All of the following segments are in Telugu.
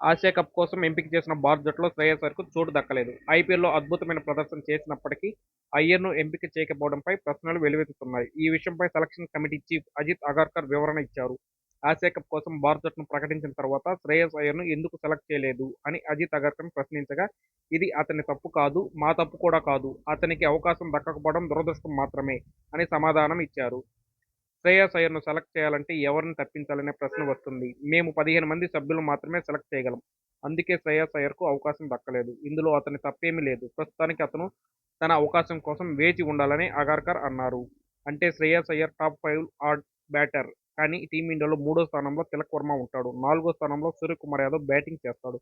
ఆసియా కప్ కోసం ఎంపిక చేసిన భారత్ జట్టులో శ్రేయస్ వరకు చోటు దక్కలేదు. ఐపీఎల్లో అద్భుతమైన ప్రదర్శన చేసినప్పటికీ అయ్యర్ను ఎంపిక చేయకపోవడంపై ప్రశ్నలు వెలువెత్తుతున్నాయి. ఈ విషయంపై selection committee chief Ajit Agarkar వివరణ ఇచ్చారు. ఆసియా కప్ కోసం భారత జట్టును ప్రకటించిన తర్వాత శ్రేయస్ అయ్యర్ను ఎందుకు సెలెక్ట్ చేయలేదు అని అజిత్ అగర్కర్ ప్రశ్నించగా ఇది అతని తప్పు కాదు మా తప్పు కూడా కాదు అతనికి అవకాశం దక్కకపోవడం దురదృష్టం మాత్రమే అని సమాధానం ఇచ్చారు. శ్రేయస్ అయ్యర్ను సెలెక్ట్ చేయాలంటే ఎవరిని తప్పించాలనే ప్రశ్న వస్తుంది. మేము పదిహేను మంది సభ్యులు మాత్రమే సెలెక్ట్ చేయగలం. అందుకే శ్రేయస్ అయ్యర్కు అవకాశం దక్కలేదు. ఇందులో అతని తప్పేమీ లేదు. ప్రస్తుతానికి అతను తన అవకాశం కోసం వేచి ఉండాలని అగార్కర్ అన్నారు. అంటే శ్రేయస్ అయ్యర్ టాప్ ఫైవ్ ఆడ్ బ్యాటర్. కానీ టీమిండియాలో మూడో స్థానంలో తిలక్ వర్మ ఉంటాడు. నాలుగో స్థానంలో సూర్యకుమార్ యాదవ్ బ్యాటింగ్ చేస్తాడు.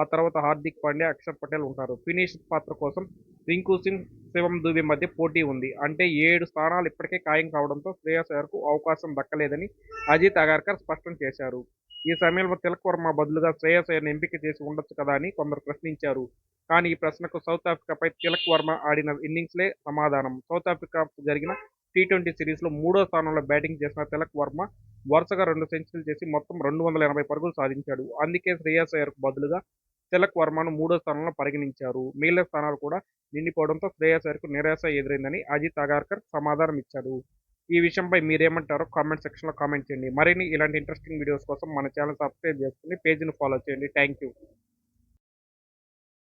ఆ తర్వాత హార్దిక్ పాండ్యా అక్షర్ పటేల్ ఉంటారు. ఫినిష్ పాత్ర కోసం రింకు సింగ్ శివం దుబే మధ్య పోటీ ఉంది. అంటే ఏడు స్థానాలు ఇప్పటికే ఖాయం కావడంతో శ్రేయస్ అయ్యర్కు అవకాశం దక్కలేదని అజిత్ అగార్కర్ స్పష్టం చేశారు. ఈ సమయంలో తిలక్ వర్మ బదులుగా శ్రేయస్ అయ్యర్ను ఎంపిక చేసి ఉండొచ్చు కదా అని కొందరు ప్రశ్నించారు. కానీ ఈ ప్రశ్నకు సౌత్ ఆఫ్రికాపై తిలక్ వర్మ ఆడిన ఇన్నింగ్స్లే సమాధానం. సౌత్ ఆఫ్రికా జరిగిన టీ ట్వంటీ సిరీస్లో మూడో స్థానంలో బ్యాటింగ్ చేసిన తిలక్ వర్మ వరుసగా రెండు సెంచరీలు చేసి మొత్తం రెండు వందల ఎనభై పరుగులు సాధించాడు. అందుకే శ్రేయస్ అయ్యర్కు బదులుగా తిలక్ వర్మను మూడో స్థానంలో పరిగణించారు. మిగిలిన స్థానాలు కూడా నిండిపోవడంతో శ్రేయస్ అయ్యర్కు నిరాశ ఎదురైందని అజిత్ అగార్కర్ సమాధానం ఇచ్చాడు ఈ విషయంపై మీరేమంటారో కామెంట్ సెక్షన్లో కామెంట్ చేయండి. మరిన్ని ఇలాంటి ఇంట్రెస్టింగ్ వీడియోస్ కోసం మన ఛానల్ సబ్స్క్రైబ్ చేసుకుని పేజీని ఫాలో చేయండి. Thank you